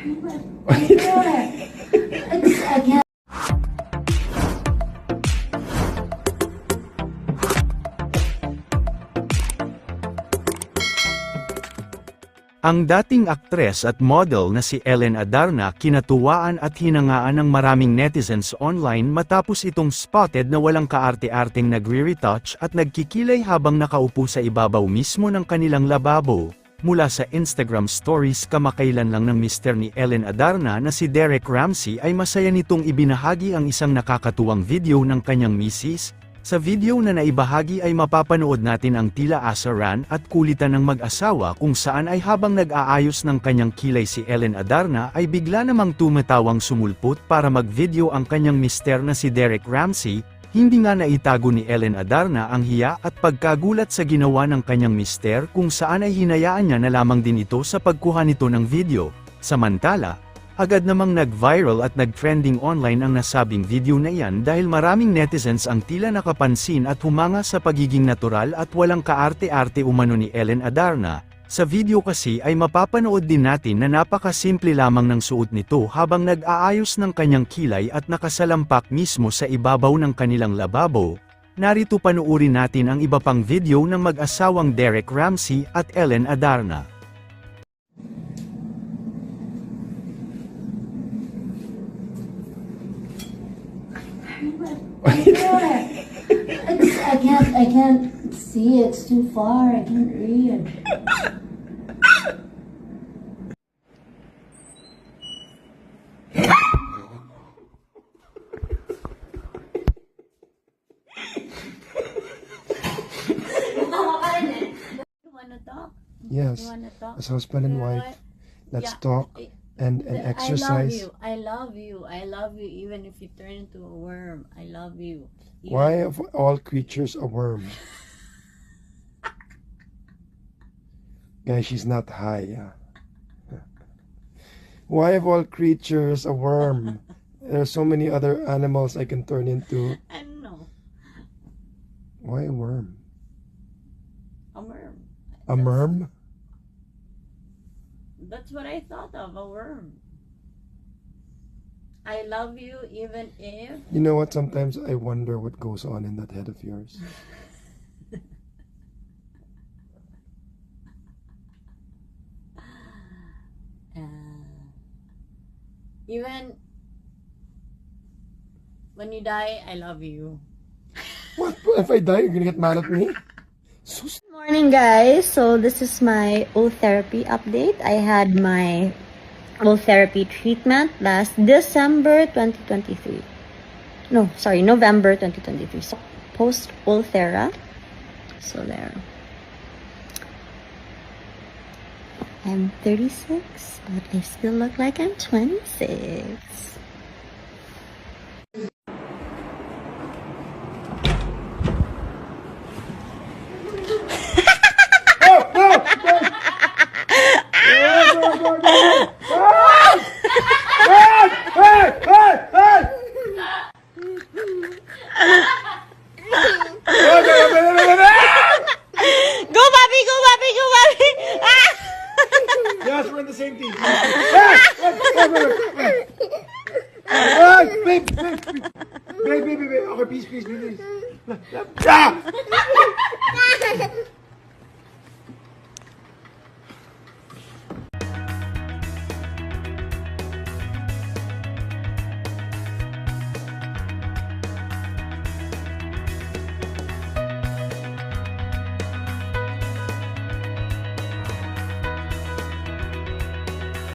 Ang dating aktres at model na si Ellen Adarna kinatuwaan at hinangaan ng maraming netizens online matapos itong spotted na walang kaarte-arteng nagre-retouch at nagkikilay habang nakaupo sa ibabaw mismo ng kanilang lababo. Mula sa Instagram stories kamakailan lang ng mister ni Ellen Adarna na si Derek Ramsey ay masaya nitong ibinahagi ang isang nakakatuwang video ng kanyang misis, sa video na naibahagi ay mapapanood natin ang tila asaran at kulitan ng mag-asawa kung saan ay habang nag-aayos ng kanyang kilay si Ellen Adarna ay bigla namang tumatawang sumulpot para mag-video ang kanyang mister na si Derek Ramsey, hindi nga naitago ni Ellen Adarna ang hiya at pagkagulat sa ginawa ng kanyang mister kung saan ay hinayaan niya na lamang din ito sa pagkuha nito ng video. Samantala, Agad namang nag-viral at nag-trending online ang nasabing video na iyan dahil maraming netizens ang tila nakapansin at humanga sa pagiging natural at walang kaarte-arte umano ni Ellen Adarna. Sa video kasi ay mapapanood din natin na napakasimple lamang ng suot nito habang nag-aayos ng kanyang kilay at nakasalampak mismo sa ibabaw ng kanilang lababo. Narito panuuri natin ang iba pang video ng mag-asawang Derek Ramsey at Ellen Adarna. I can't. I can't see. It's too far. I can't read. You? Yes, You wanna talk? as husband and wife, let's Yeah. talk and, and I love exercise. you. I love you. I love you even if you turn into a worm. I love you. Even- Why of all creatures a worm? Guys, she's not high. Yeah. Why of all creatures a worm? There are so many other animals I can turn into. I don't know. Why a worm? A worm. A worm. That's what I thought of. A worm. I love you even if You know what? Sometimes I wonder what goes on in that head of yours. even when you die, I love you. What? If I die, you're gonna get mad at me? Sus- morning guys so this is my old therapy update i had my old therapy treatment last december 2023 no sorry november 2023 so post Ulthera. so there I'm 36, but I still look like I'm 26. Ah! same thing. Ay! Babe! Babe! Babe! Babe! Babe! Okay, peace, peace, peace. Ah!